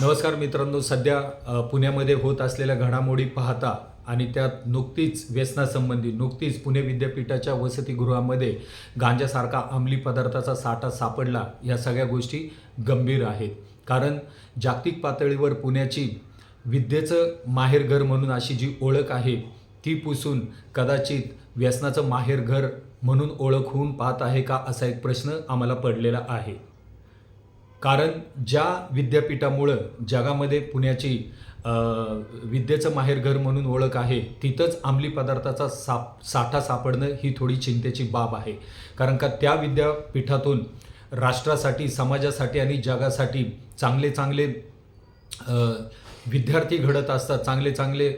नमस्कार मित्रांनो सध्या पुण्यामध्ये होत असलेल्या घडामोडी पाहता आणि त्यात नुकतीच व्यसनासंबंधी नुकतीच पुणे विद्यापीठाच्या वसतिगृहामध्ये गांजासारखा अंमली पदार्थाचा साठा सापडला या सगळ्या गोष्टी गंभीर आहेत. कारण जागतिक पातळीवर पुण्याची विद्येचं माहेरघर म्हणून अशी जी ओळख आहे ती पुसून कदाचित व्यसनाचं माहेरघर म्हणून ओळख होऊन पाहत आहे का असा एक प्रश्न आम्हाला पडलेला आहे. कारण ज्या विद्यापीठामुळं जगामध्ये पुण्याची विद्येचं माहेरघर म्हणून ओळख आहे तिथंच अंमली पदार्थाचा साप साठा सापडणं ही थोडी चिंतेची बाब आहे. कारण का त्या विद्यापीठातून राष्ट्रासाठी समाजासाठी आणि जगासाठी चांगले चांगले विद्यार्थी घडत असतात चांगले चांगले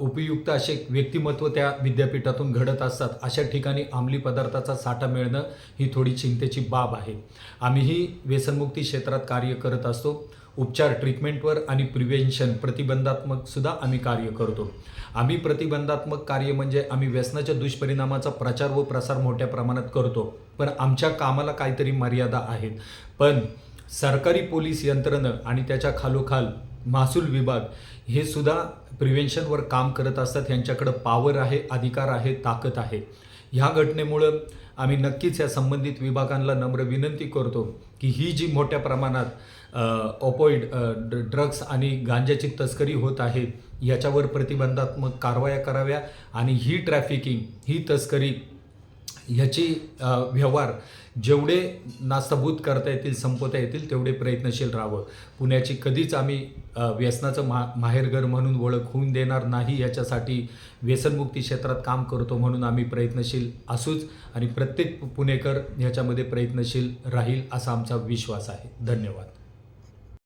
उपयुक्त असे व्यक्तिमत्व त्या विद्यापीठातून घडत असतात अशा ठिकाणी अंमली पदार्थाचा साठा मिळणं ही थोडी चिंतेची बाब आहे. आम्हीही व्यसनमुक्ती क्षेत्रात कार्य करत असतो उपचार ट्रीटमेंटवर आणि प्रिव्हेन्शन प्रतिबंधात्मक सुद्धा आम्ही कार्य करतो. आम्ही प्रतिबंधात्मक कार्य म्हणजे आम्ही व्यसनाच्या दुष्परिणामाचा प्रचार व प्रसार मोठ्या प्रमाणात करतो पण आमच्या कामाला काहीतरी मर्यादा आहेत. पण सरकारी पोलीस यंत्रणं आणि त्याच्या खालोखाल महसूल विभाग हे सुद्धा प्रिव्हेन्शनवर काम करत असतात. यांच्याकडं पावर आहे अधिकार आहे ताकद आहे. ह्या घटनेमुळं आम्ही नक्कीच या संबंधित विभागांना नम्र विनंती करतो की ही जी मोठ्या प्रमाणात ऑपॉइड ड्रग्स आणि गांजाची तस्करी होत आहे याच्यावर प्रतिबंधात्मक कारवाया कराव्या आणि ही ट्रॅफिकिंग ही तस्करी ह्याची व्यवहार. जेवढे नास्तभूत करता येतील संपवता येतील तेवढे प्रयत्नशील राहावं. पुण्याची कधीच आम्ही व्यसनाचं मा माहेरघर म्हणून ओळख होऊन देणार नाही याच्यासाठी व्यसनमुक्ती क्षेत्रात काम करतो म्हणून आम्ही प्रयत्नशील असूच आणि प्रत्येक पुणेकर ह्याच्यामध्ये प्रयत्नशील राहील असा आमचा विश्वास आहे. धन्यवाद.